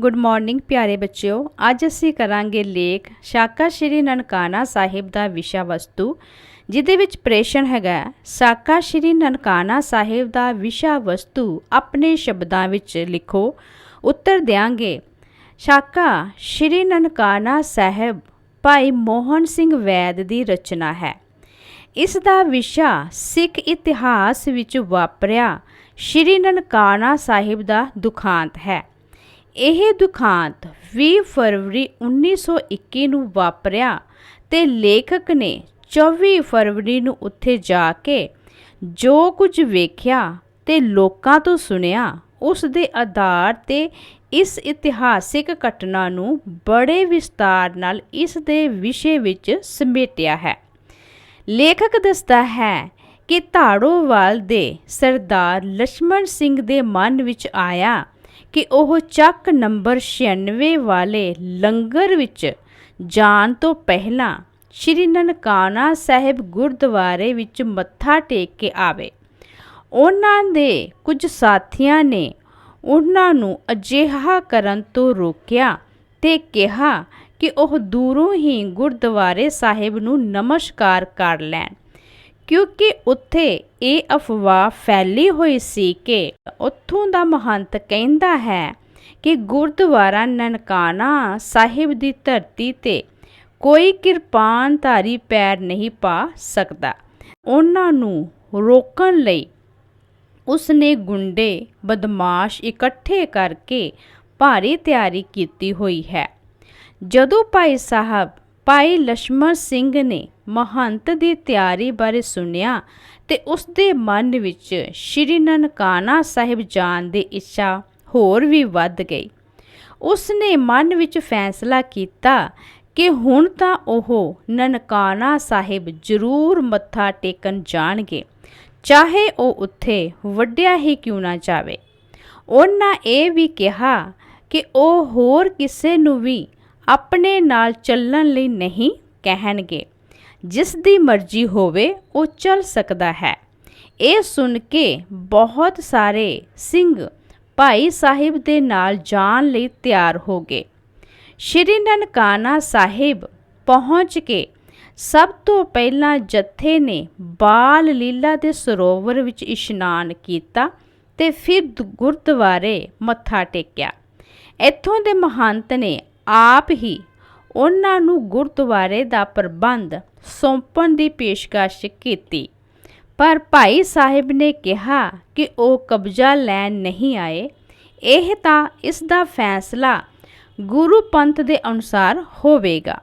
Good morning ਪਿਆਰੇ ਬੱਚਿਓ। ਅੱਜ ਅਸੀਂ ਕਰਾਂਗੇ ਲੇਖ ਸਾਕਾ ਸ਼੍ਰੀ ਨਨਕਾਣਾ ਸਾਹਿਬ ਦਾ ਵਿਸ਼ਾ ਵਸਤੂ, ਜਿਹਦੇ ਵਿੱਚ ਪ੍ਰੇਸ਼ਨ ਹੈਗਾ ਸਾਕਾ ਸ਼੍ਰੀ ਨਨਕਾਣਾ ਸਾਹਿਬ ਦਾ ਵਿਸ਼ਾ ਵਸਤੂ ਆਪਣੇ ਸ਼ਬਦਾਂ ਵਿੱਚ ਲਿਖੋ। ਉੱਤਰ ਦਿਆਂਗੇ, ਸਾਕਾ ਸ਼੍ਰੀ ਨਨਕਾਣਾ ਸਾਹਿਬ, ਭਾਈ ਮੋਹਨ ਸਿੰਘ ਵੈਦ ਦੀ ਰਚਨਾ ਹੈ। ਇਸ ਦਾ ਵਿਸ਼ਾ ਸਿੱਖ ਇਤਿਹਾਸ ਵਿੱਚ ਵਾਪਰਿਆ ਸ਼੍ਰੀ ਨਨਕਾਣਾ ਸਾਹਿਬ ਦਾ ਦੁਖਾਂਤ ਹੈ। ਇਹ ਦੁਖਾਂਤ 20 ਫਰਵਰੀ 1921 ਨੂੰ ਵਾਪਰਿਆ ਤੇ ਲੇਖਕ ਨੇ 24 ਫਰਵਰੀ ਨੂੰ ਉੱਥੇ ਜਾ ਕੇ ਜੋ ਕੁਝ ਵੇਖਿਆ ਤੇ ਲੋਕਾਂ ਤੋਂ ਸੁਣਿਆ, ਉਸ ਦੇ ਆਧਾਰ ਤੇ ਇਸ ਇਤਿਹਾਸਿਕ ਘਟਨਾ ਨੂੰ ਬੜੇ ਵਿਸਤਾਰ ਨਾਲ ਇਸ ਦੇ ਵਿਸ਼ੇ ਵਿੱਚ ਸਮੇਟਿਆ ਹੈ। ਲੇਖਕ ਦੱਸਦਾ ਹੈ ਕਿ ਧਾੜੋਵਾਲ ਦੇ ਸਰਦਾਰ ਲక్ష్మణ ਸਿੰਘ ਦੇ ਮਨ ਵਿੱਚ ਆਇਆ ਕਿ ਉਹ ਚੱਕ ਨੰਬਰ 96 ਵਾਲੇ ਲੰਗਰ ਵਿੱਚ ਜਾਣ ਤੋਂ ਪਹਿਲਾਂ ਸ਼੍ਰੀ ਨਨਕਾਣਾ ਸਾਹਿਬ ਗੁਰਦੁਆਰੇ ਵਿੱਚ ਮੱਥਾ ਟੇਕ ਕੇ ਆਵੇ। ਉਹਨਾਂ ਦੇ ਕੁਝ ਸਾਥੀਆਂ ਨੇ ਉਹਨਾਂ ਨੂੰ ਅਜਿਹਾ ਕਰਨ ਤੋਂ ਰੋਕਿਆ ਤੇ ਕਿਹਾ ਕਿ ਉਹ ਦੂਰੋਂ ਹੀ ਗੁਰਦੁਆਰੇ ਸਾਹਿਬ ਨੂੰ ਨਮਸਕਾਰ ਕਰ ਲੈਣ। ਕਿਉਂਕਿ ਉੱਥੇ ਇਹ ਅਫਵਾਹ ਫੈਲੀ ਹੋਈ ਸੀ ਕਿ ਉੱਥੋਂ ਦਾ ਮਹੰਤ ਕਹਿੰਦਾ ਹੈ ਕਿ ਗੁਰਦੁਆਰਾ ਨਨਕਾਣਾ ਸਾਹਿਬ ਦੀ ਧਰਤੀ ਤੇ ਕੋਈ ਕਿਰਪਾਨਧਾਰੀ ਪੈਰ ਨਹੀਂ ਪਾ ਸਕਦਾ। ਉਹਨਾਂ ਨੂੰ ਰੋਕਣ ਲਈ ਉਸਨੇ ਗੁੰਡੇ, ਬਦਮਾਸ਼ ਇਕੱਠੇ ਕਰਕੇ ਭਾਰੀ ਤਿਆਰੀ ਕੀਤੀ ਹੋਈ ਹੈ। ਜਦੋਂ ਭਾਈ ਸਾਹਿਬ, ਭਾਈ ਲਸ਼ਮਰ ਸਿੰਘ ਨੇ ਮਹੰਤ ਦੀ ਤਿਆਰੀ ਬਾਰੇ ਸੁਣਿਆ ਤੇ ਉਸ ਦੇ ਮਨ ਵਿੱਚ ਸ਼੍ਰੀ ਨਨਕਾਣਾ ਸਾਹਿਬ ਜਾਣ ਦੀ ਇੱਛਾ ਹੋਰ ਵੀ ਵੱਧ ਗਈ। ਉਸ ਨੇ ਮਨ ਵਿੱਚ ਫੈਸਲਾ ਕੀਤਾ ਕਿ ਹੁਣ ਤਾਂ ਉਹ ਨਨਕਾਣਾ ਸਾਹਿਬ ਜ਼ਰੂਰ ਮੱਥਾ ਟੇਕਣ ਜਾਣਗੇ, ਚਾਹੇ ਉਹ ਉੱਥੇ ਵੱਡਿਆ ਹੀ ਕਿਉਂ ਨਾ ਜਾਵੇ। ਉਹਨਾਂ ਇਹ ਵੀ ਕਿਹਾ ਕਿ ਉਹ ਹੋਰ ਕਿਸੇ ਨੂੰ ਵੀ ਆਪਣੇ ਨਾਲ ਚੱਲਣ ਲਈ ਨਹੀਂ ਕਹਿਣਗੇ। ਜਿਸ ਦੀ ਮਰਜ਼ੀ ਹੋਵੇ, ਉਹ ਚੱਲ ਸਕਦਾ ਹੈ। ਇਹ ਸੁਣ ਕੇ ਬਹੁਤ ਸਾਰੇ ਸਿੰਘ ਭਾਈ ਸਾਹਿਬ ਦੇ ਨਾਲ ਜਾਣ ਲਈ ਤਿਆਰ ਹੋ ਗਏ। ਸ਼੍ਰੀ ਨਨਕਾਣਾ ਸਾਹਿਬ ਪਹੁੰਚ ਕੇ ਸਭ ਤੋਂ ਪਹਿਲਾਂ ਜੱਥੇ ਨੇ ਬਾਲ ਲੀਲਾ ਦੇ ਸਰੋਵਰ ਵਿੱਚ ਇਸ਼ਨਾਨ ਕੀਤਾ ਤੇ ਫਿਰ ਗੁਰਦੁਆਰੇ ਮੱਥਾ ਟੇਕਿਆ। ਇੱਥੋਂ ਦੇ ਮਹੰਤ ਨੇ ਆਪ ਹੀ ਉਹਨਾਂ ਨੂੰ ਗੁਰਦੁਆਰੇ ਦਾ ਪ੍ਰਬੰਧ ਸੌਂਪਣ ਦੀ ਪੇਸ਼ਕਸ਼ ਕੀਤੀ। ਪਰ ਭਾਈ ਸਾਹਿਬ ਨੇ ਕਿਹਾ ਕਿ ਉਹ ਕਬਜ਼ਾ ਲੈਣ ਨਹੀਂ ਆਏ। ਇਹ ਤਾਂ ਇਸ ਦਾ ਫੈਸਲਾ ਗੁਰੂ ਪੰਥ ਦੇ ਅਨੁਸਾਰ ਹੋਵੇਗਾ।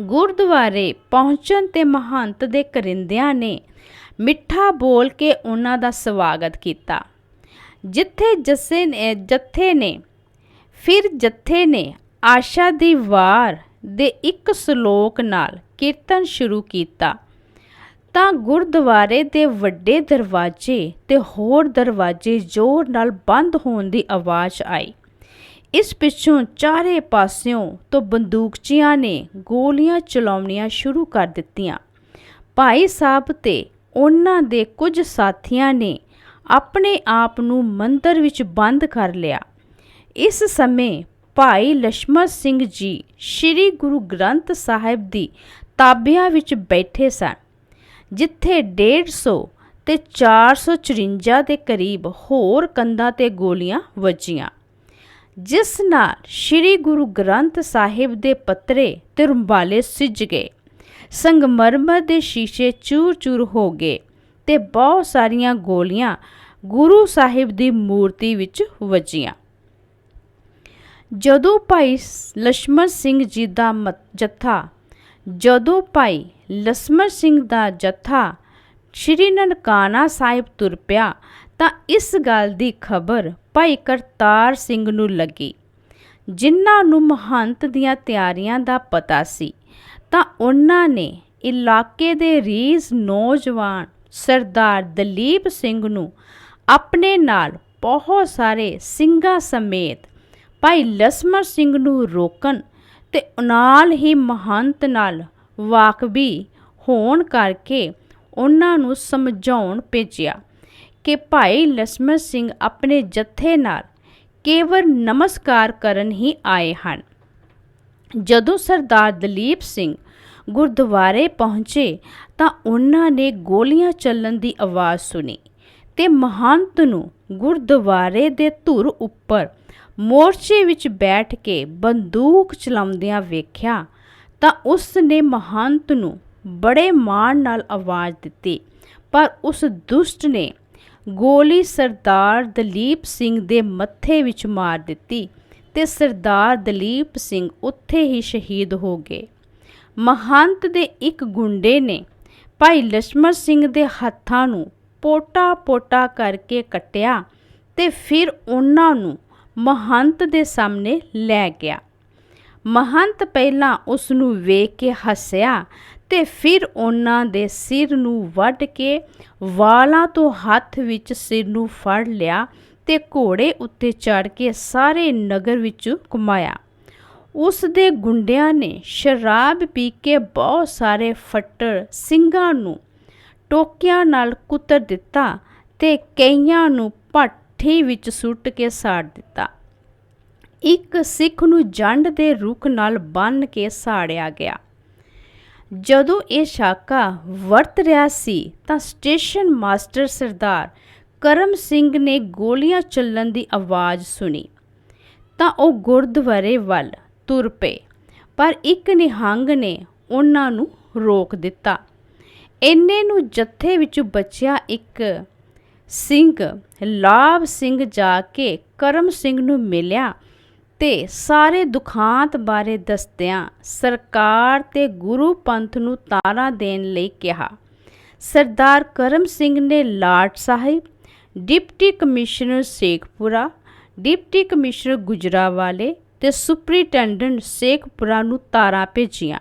ਗੁਰਦੁਆਰੇ ਪਹੁੰਚਣ ਤੇ ਮਹੰਤ ਦੇ ਕਰਿੰਦਿਆਂ ਨੇ ਮਿੱਠਾ ਬੋਲ ਕੇ ਉਹਨਾਂ ਦਾ ਸਵਾਗਤ ਕੀਤਾ। ਜਿੱਥੇ ਜੱਸੇ ਨੇ ਜੱਥੇ ਨੇ ਫਿਰ ਜੱਥੇ ਨੇ ਆਸ਼ਾ ਦੀ ਵਾਰ ਦੇ ਇੱਕ ਸ਼ਲੋਕ ਨਾਲ ਕੀਰਤਨ ਸ਼ੁਰੂ ਕੀਤਾ। ਤਾਂ ਗੁਰਦੁਆਰੇ ਦੇ ਵੱਡੇ ਦਰਵਾਜ਼ੇ ਤੇ ਹੋਰ ਦਰਵਾਜ਼ੇ ਜ਼ੋਰ ਨਾਲ ਬੰਦ ਹੋਣ ਦੀ ਆਵਾਜ਼ ਆਈ। ਇਸ ਪਿੱਛੋਂ ਚਾਰੇ ਪਾਸਿਓਂ ਤੋਂ ਬੰਦੂਕਚੀਆਂ ਨੇ ਗੋਲੀਆਂ ਚਲਾਉਣੀਆਂ ਸ਼ੁਰੂ ਕਰ ਦਿੱਤੀਆਂ। ਭਾਈ ਸਾਹਿਬ ਤੇ ਉਹਨਾਂ ਦੇ ਕੁਝ ਸਾਥੀਆਂ ਨੇ ਆਪਣੇ ਆਪ ਨੂੰ ਮੰਦਰ ਵਿੱਚ ਬੰਦ ਕਰ ਲਿਆ। ਇਸ ਸਮੇਂ ਭਾਈ ਲక్ష్ਮਣ ਸਿੰਘ ਜੀ ਸ੍ਰੀ ਗੁਰੂ ਗ੍ਰੰਥ ਸਾਹਿਬ ਦੀ ਤਾਬਿਆਂ ਵਿੱਚ ਬੈਠੇ ਸਨ, ਜਿੱਥੇ 150 ਤੇ 454 ਦੇ ਕਰੀਬ ਹੋਰ ਕੰਧਾਂ ਤੇ ਗੋਲੀਆਂ ਵੱਜੀਆਂ, ਜਿਸ ਨਾਲ ਸ੍ਰੀ ਗੁਰੂ ਗ੍ਰੰਥ ਸਾਹਿਬ ਦੇ ਪੱਤਰੇ ਤੇ ਰੁੰਬਾਲੇ ਸਿੱਜ ਗਏ, ਸੰਗਮਰਮਰ ਦੇ ਸ਼ੀਸ਼ੇ ਚੂਰ-ਚੂਰ ਹੋ ਗਏ ਤੇ ਬਹੁਤ ਸਾਰੀਆਂ ਗੋਲੀਆਂ ਗੁਰੂ ਸਾਹਿਬ ਦੀ ਮੂਰਤੀ ਵਿੱਚ ਵੱਜੀਆਂ। ਜਦੋਂ ਭਾਈ ਲਸ਼ਮਰ ਸਿੰਘ ਜੀ ਦਾ ਜੱਥਾ, ਜਦੋਂ ਭਾਈ ਲਸ਼ਮਰ ਸਿੰਘ ਦਾ ਜੱਥਾ ਸ਼੍ਰੀ ਨਨਕਾਣਾ ਸਾਹਿਬ ਤੁਰ ਪਿਆ, ਤਾਂ ਇਸ ਗੱਲ ਦੀ ਖਬਰ ਭਾਈ ਕਰਤਾਰ ਸਿੰਘ ਨੂੰ ਲੱਗੀ। ਜਿਨ੍ਹਾਂ ਨੂੰ ਮਹੰਤ ਦੀਆਂ ਤਿਆਰੀਆਂ ਦਾ ਪਤਾ ਸੀ, ਤਾਂ ਉਹਨਾਂ ਨੇ ਇਲਾਕੇ ਦੇ ਰੀਸ ਨੌਜਵਾਨ ਸਰਦਾਰ ਦਲੀਪ ਸਿੰਘ ਨੂੰ ਆਪਣੇ ਨਾਲ ਬਹੁਤ ਸਾਰੇ ਸਿੰਘਾਂ ਸਮੇਤ ਭਾਈ ਲਸਮਰ ਸਿੰਘ ਨੂੰ ਰੋਕਣ ਤੇ ਨਾਲ ਹੀ ਮਹੰਤ ਨਾਲ ਵਾਕਬੀ ਹੋਣ ਕਰਕੇ ਉਹਨਾਂ ਨੂੰ ਸਮਝਾਉਣ ਭੇਜਿਆ ਕਿ ਭਾਈ ਲਸਮਰ ਸਿੰਘ ਆਪਣੇ ਜੱਥੇ ਨਾਲ ਕੇਵਲ ਨਮਸਕਾਰ ਕਰਨ ਹੀ ਆਏ ਹਨ। ਜਦੋਂ ਸਰਦਾਰ ਦਲੀਪ ਸਿੰਘ ਗੁਰਦੁਆਰੇ ਪਹੁੰਚੇ ਤਾਂ ਉਹਨਾਂ ਨੇ ਗੋਲੀਆਂ ਚੱਲਣ ਦੀ ਆਵਾਜ਼ ਸੁਣੀ ਤੇ ਮਹੰਤ ਨੂੰ ਗੁਰਦੁਆਰੇ ਦੇ ਧੁਰ ਉੱਪਰ ਮੋਰਚੇ ਵਿੱਚ ਬੈਠ ਕੇ ਬੰਦੂਕ ਚਲਾਉਂਦਿਆਂ ਵੇਖਿਆ ਤਾਂ ਉਸ ਨੇ ਮਹੰਤ ਨੂੰ ਬੜੇ ਮਾਣ ਨਾਲ ਆਵਾਜ਼ ਦਿੱਤੀ। ਪਰ ਉਸ ਦੁਸ਼ਟ ਨੇ ਗੋਲੀ ਸਰਦਾਰ ਦਲੀਪ ਸਿੰਘ ਦੇ ਮੱਥੇ ਵਿੱਚ ਮਾਰ ਦਿੱਤੀ ਤੇ ਸਰਦਾਰ ਦਲੀਪ ਸਿੰਘ ਉੱਥੇ ਹੀ ਸ਼ਹੀਦ ਹੋ ਗਏ। ਮਹੰਤ ਦੇ ਇੱਕ ਗੁੰਡੇ ਨੇ ਭਾਈ ਲక్ష్ਮਣ ਸਿੰਘ ਦੇ ਹੱਥਾਂ ਨੂੰ ਪੋਟਾ-ਪੋਟਾ ਕਰਕੇ ਕੱਟਿਆ ਤੇ ਫਿਰ ਉਹਨਾਂ ਨੂੰ ਮਹੰਤ ਦੇ ਸਾਹਮਣੇ ਲੈ ਗਿਆ। ਮਹੰਤ ਪਹਿਲਾਂ ਉਸ ਨੂੰ ਵੇਖ ਕੇ ਹੱਸਿਆ ਤੇ ਫਿਰ ਉਹਨਾਂ ਦੇ ਸਿਰ ਨੂੰ ਵੱਢ ਕੇ ਵਾਲਾਂ ਤੋਂ ਹੱਥ ਵਿੱਚ ਸਿਰ ਨੂੰ ਫੜ ਲਿਆ ਤੇ ਘੋੜੇ ਉੱਤੇ ਚੜ ਕੇ ਸਾਰੇ ਨਗਰ ਵਿੱਚ ਘੁਮਾਇਆ। ਉਸ ਦੇ ਗੁੰਡਿਆਂ ਨੇ ਸ਼ਰਾਬ ਪੀ ਕੇ ਬਹੁਤ ਸਾਰੇ ਫੱਟੜ ਸਿੰਘਾਂ ਨੂੰ ਟੋਕਿਆਂ ਨਾਲ ਕੁੱਤਰ ਦਿੱਤਾ ਤੇ ਕਈਆਂ ਨੂੰ ਭੱਠੀ ਵਿੱਚ ਸੁੱਟ ਕੇ ਸਾੜ ਦਿੱਤਾ। ਇੱਕ ਸਿੱਖ ਨੂੰ ਜੰਡ ਦੇ ਰੁੱਖ ਨਾਲ ਬੰਨ ਕੇ ਸਾੜਿਆ ਗਿਆ। ਜਦੋਂ ਇਹ ਸ਼ਾਕਾ ਵਰਤ ਰਿਹਾ ਸੀ, ਤਾਂ ਸਟੇਸ਼ਨ ਮਾਸਟਰ ਸਰਦਾਰ ਕਰਮ ਸਿੰਘ ਨੇ ਗੋਲੀਆਂ ਚੱਲਣ ਦੀ ਆਵਾਜ਼ ਸੁਣੀ। ਤਾਂ ਉਹ ਗੁਰਦੁਆਰੇ ਵੱਲ ਤੁਰ ਪਏ, ਪਰ ਇੱਕ ਨਿਹੰਗ ਨੇ ਉਹਨਾਂ ਨੂੰ ਰੋਕ ਦਿੱਤਾ। ਇੰਨੇ ਨੂੰ ਜੱਥੇ ਵਿੱਚ ਬਚਿਆ ਇੱਕ ਸਿੰਘ, ਲਾਭ ਸਿੰਘ ਜਾ ਕੇ ਕਰਮ ਸਿੰਘ ਨੂੰ ਮਿਲਿਆ ਤੇ ਸਾਰੇ ਦੁਖਾਂਤ ਬਾਰੇ ਦੱਸਦਿਆਂ ਸਰਕਾਰ ਤੇ ਗੁਰੂ ਪੰਥ ਨੂੰ ਤਾਰਾ ਦੇਣ ਲਈ ਕਿਹਾ। ਸਰਦਾਰ ਕਰਮ ਸਿੰਘ ਨੇ ਲਾਟ ਸਾਹਿਬ, deputy commissioner Sheikhupura, deputy commissioner ਗੁਜਰਾਵਾਲੇ ਤੇ ਸੁਪਰੀਟੈਂਡੈਂਟ ਸੇਖਪੁਰਾ ਨੂੰ ਤਾਰਾਂ ਭੇਜੀਆਂ।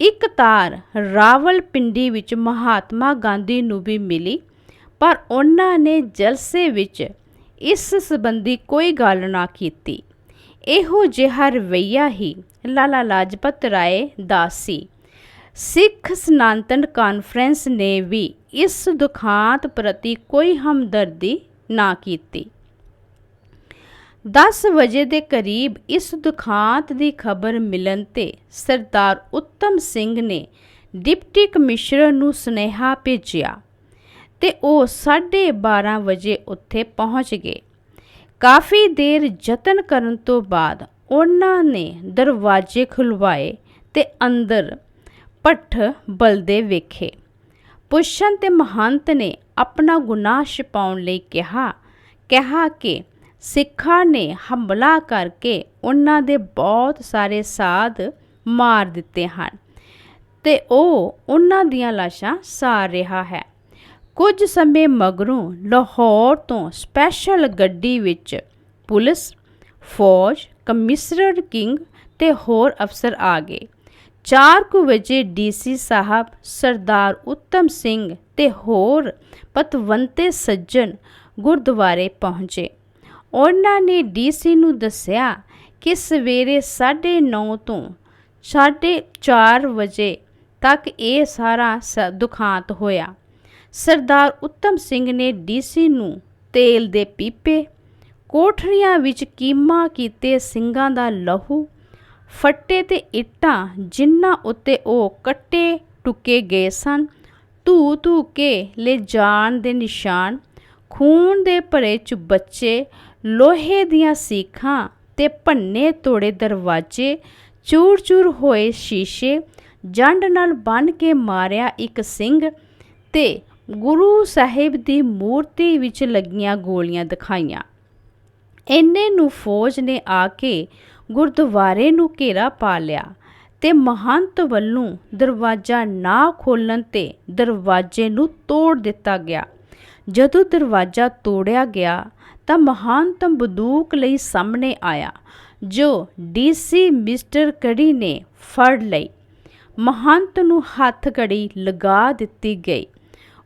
ਇੱਕ ਤਾਰ ਰਾਵਲਪਿੰਡੀ ਵਿੱਚ ਮਹਾਤਮਾ ਗਾਂਧੀ ਨੂੰ ਵੀ ਮਿਲੀ ਪਰ ਉਹਨਾਂ ਨੇ ਜਲਸੇ ਵਿੱਚ ਇਸ ਸੰਬੰਧੀ ਕੋਈ ਗੱਲ ਨਾ ਕੀਤੀ। ਇਹੋ ਜਿਹਾ ਰਵਈਆ ਹੀ ਲਾਲਾ ਲਾਜਪਤ ਰਾਏ ਦਾ ਸੀ। ਸਿੱਖ ਸਨਾਤਨ ਕਾਨਫਰੰਸ ਨੇ ਵੀ ਇਸ ਦੁਖਾਂਤ ਪ੍ਰਤੀ ਕੋਈ ਹਮਦਰਦੀ ਨਾ ਕੀਤੀ। 10 ਵਜੇ ਦੇ ਕਰੀਬ ਇਸ ਦੁਖਾਂਤ ਦੀ ਖਬਰ ਮਿਲਣ ਤੇ ਸਰਦਾਰ ਉੱਤਮ ਸਿੰਘ ਨੇ ਡਿਪਟੀ ਕਮਿਸ਼ਨਰ ਨੂੰ ਸੁਨੇਹਾ ਭੇਜਿਆ। ਤੇ ਉਹ 12:30 ਵਜੇ ਉੱਥੇ ਪਹੁੰਚ ਗਏ। ਕਾਫੀ ਦੇਰ ਯਤਨ ਕਰਨ ਤੋਂ ਬਾਅਦ ਉਹਨਾਂ ਨੇ ਦਰਵਾਜ਼ੇ ਖੁਲਵਾਏ ਤੇ ਅੰਦਰ ਪੱਠ ਬਲਦੇ ਵੇਖੇ। ਪੁੱਛਣ ਤੇ ਮਹੰਤ ਨੇ ਆਪਣਾ ਗੁਨਾਹ ਛਪਾਉਣ ਲਈ ਕਿਹਾ ਕਿਹਾ ਕਿ ਸਿੱਖਾਂ ਨੇ ਹਮਲਾ ਕਰਕੇ ਉਹਨਾਂ ਦੇ ਬਹੁਤ ਸਾਰੇ ਸਾਧ ਮਾਰ ਦਿੱਤੇ ਹਨ ਤੇ ਉਹ ਉਹਨਾਂ ਦੀਆਂ ਲਾਸ਼ਾਂ ਸਾਰ ਰਿਹਾ ਹੈ। ਕੁਝ ਸਮੇਂ ਮਗਰੋਂ ਲਾਹੌਰ ਤੋਂ ਸਪੈਸ਼ਲ ਗੱਡੀ ਵਿੱਚ ਪੁਲਿਸ, ਫੌਜ, ਕਮਿਸ਼ਨਰ ਕਿੰਗ ਤੇ ਹੋਰ ਅਫਸਰ ਆ ਗਏ। 4 ਕੁ ਵਜੇ ਡੀਸੀ ਸਾਹਿਬ, ਸਰਦਾਰ ਉੱਤਮ ਸਿੰਘ ਤੇ ਹੋਰ ਪਤਵੰਤੇ ਸੱਜਣ ਗੁਰਦੁਆਰੇ ਪਹੁੰਚੇ। ਉਹਨਾਂ ਨੇ ਡੀਸੀ ਨੂੰ ਦੱਸਿਆ ਕਿ ਸਵੇਰੇ 9:30 ਤੋਂ 4:30 ਵਜੇ ਤੱਕ ਇਹ ਸਾਰਾ ਦੁਖਾਂਤ ਹੋਇਆ। ਸਰਦਾਰ ਉੱਤਮ ਸਿੰਘ ਨੇ ਡੀਸੀ ਨੂੰ ਤੇਲ ਦੇ ਪੀਪੇ, ਕੋਠੜੀਆਂ ਵਿੱਚ ਕੀਮਾ ਕੀਤੇ ਸਿੰਘਾਂ ਦਾ ਲਹੂ, ਫੱਟੇ ਤੇ ਇੱਟਾਂ ਜਿਨ੍ਹਾਂ ਉੱਤੇ ਉਹ ਕੱਟੇ ਟੁੱਕੇ ਗਏ ਸਨ ਧੂ ਧੂ ਕੇ ਲੈ ਜਾਣ ਦੇ ਨਿਸ਼ਾਨ, ਖੂਨ ਦੇ ਭਰੇ ਚੁਬੱਚੇ ਲੋਹੇ ਦੀਆਂ ਸੀਖਾਂ ਤੇ ਭੰਨੇ ਤੋੜੇ ਦਰਵਾਜ਼ੇ, ਚੂਰ-ਚੂਰ ਹੋਏ ਸ਼ੀਸ਼ੇ, ਜੰਡ ਨਾਲ ਬੰਨ ਕੇ ਮਾਰਿਆ ਇੱਕ ਸਿੰਘ ਤੇ ਗੁਰੂ ਸਾਹਿਬ ਦੀ ਮੂਰਤੀ ਵਿੱਚ ਲੱਗੀਆਂ ਗੋਲੀਆਂ ਦਿਖਾਈਆਂ। ਇੰਨੇ ਨੂੰ ਫੌਜ ਨੇ ਆ ਕੇ ਗੁਰਦੁਆਰੇ ਨੂੰ ਘੇਰਾ ਪਾ ਲਿਆ ਤੇ ਮਹੰਤ ਵੱਲੋਂ ਦਰਵਾਜ਼ਾ ਨਾ ਖੋਲਣ ਤੇ ਦਰਵਾਜ਼ੇ ਨੂੰ ਤੋੜ ਦਿੱਤਾ ਗਿਆ। ਜਦੋਂ ਦਰਵਾਜ਼ਾ ਤੋੜਿਆ ਗਿਆ ਤਾਂ ਮਹੰਤ ਬੰਦੂਕ ਲਈ ਸਾਹਮਣੇ ਆਇਆ, ਜੋ ਡੀਸੀ ਮਿਸਟਰ ਕੜੀ ਨੇ ਫੜ ਲਈ। ਮਹੰਤ ਨੂੰ ਹੱਥ ਕੜੀ ਲਗਾ ਦਿੱਤੀ ਗਈ।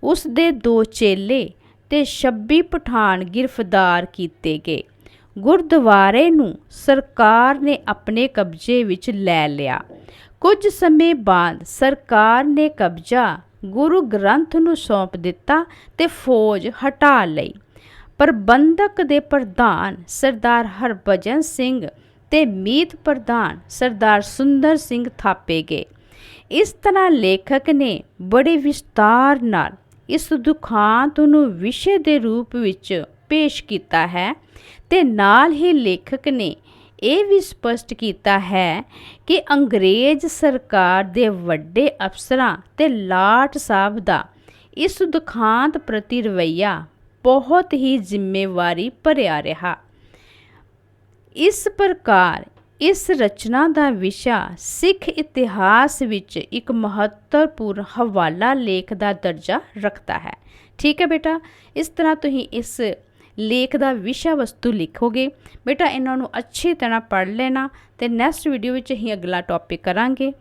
ਉਸ ਦੇ ਦੋ ਚੇਲੇ ਤੇ 26 ਪਠਾਨ ਗ੍ਰਿਫਤਾਰ ਕੀਤੇ ਗਏ। ਗੁਰਦੁਆਰੇ ਨੂੰ ਸਰਕਾਰ ਨੇ ਆਪਣੇ ਕਬਜ਼ੇ ਵਿੱਚ ਲੈ ਲਿਆ। ਕੁਝ ਸਮੇਂ ਬਾਅਦ ਸਰਕਾਰ ਨੇ ਕਬਜ਼ਾ ਗੁਰੂ ਗ੍ਰੰਥ ਨੂੰ ਸੌਂਪ ਦਿੱਤਾ ਤੇ ਫੌਜ ਹਟਾ ਲਈ। ਪ੍ਰਬੰਧਕ ਦੇ ਪ੍ਰਧਾਨ ਸਰਦਾਰ ਹਰਭਜਨ ਸਿੰਘ ਤੇ ਮੀਤ ਪ੍ਰਧਾਨ ਸਰਦਾਰ ਸੁੰਦਰ ਸਿੰਘ ਥਾਪੇ ਗਏ। ਇਸ ਤਰ੍ਹਾਂ ਲੇਖਕ ਨੇ ਬੜੇ ਵਿਸਤਾਰ ਨਾਲ ਇਸ ਦੁਖਾਂਤ ਨੂੰ ਵਿਸ਼ੇ ਦੇ ਰੂਪ ਵਿੱਚ ਪੇਸ਼ ਕੀਤਾ ਹੈ ਤੇ ਨਾਲ ਹੀ ਲੇਖਕ ਨੇ ਇਹ ਵੀ ਸਪਸ਼ਟ ਕੀਤਾ ਹੈ ਕਿ ਅੰਗਰੇਜ਼ ਸਰਕਾਰ ਦੇ ਵੱਡੇ ਅਫਸਰਾਂ ਤੇ ਲਾਟ ਸਾਹਿਬ ਦਾ ਇਸ ਦੁਖਾਂਤ ਪ੍ਰਤੀ ਰਵੱਈਆ ਬਹੁਤ ਹੀ ਜ਼ਿੰਮੇਵਾਰੀ ਭਰਿਆ ਰਿਹਾ। ਇਸ ਪ੍ਰਕਾਰ ਇਸ ਰਚਨਾ ਦਾ ਵਿਸ਼ਾ ਸਿੱਖ ਇਤਿਹਾਸ ਵਿੱਚ ਇੱਕ ਮਹੱਤਵਪੂਰਨ ਹਵਾਲਾ ਲੇਖ ਦਾ ਦਰਜਾ ਰੱਖਦਾ ਹੈ। ਠੀਕ ਹੈ ਬੇਟਾ, ਇਸ ਤਰ੍ਹਾਂ ਤੁਸੀਂ ਇਸ ਲੇਖ ਦਾ ਵਿਸ਼ਾ ਵਸਤੂ ਲਿਖੋਗੇ। ਬੇਟਾ, ਇਹਨਾਂ ਨੂੰ ਅੱਛੀ ਤਰ੍ਹਾਂ ਪੜ੍ਹ ਲੈਣਾ ਤੇ ਨੈਕਸਟ ਵੀਡੀਓ ਵਿੱਚ ਅਸੀਂ ਅਗਲਾ ਟੌਪਿਕ ਕਰਾਂਗੇ।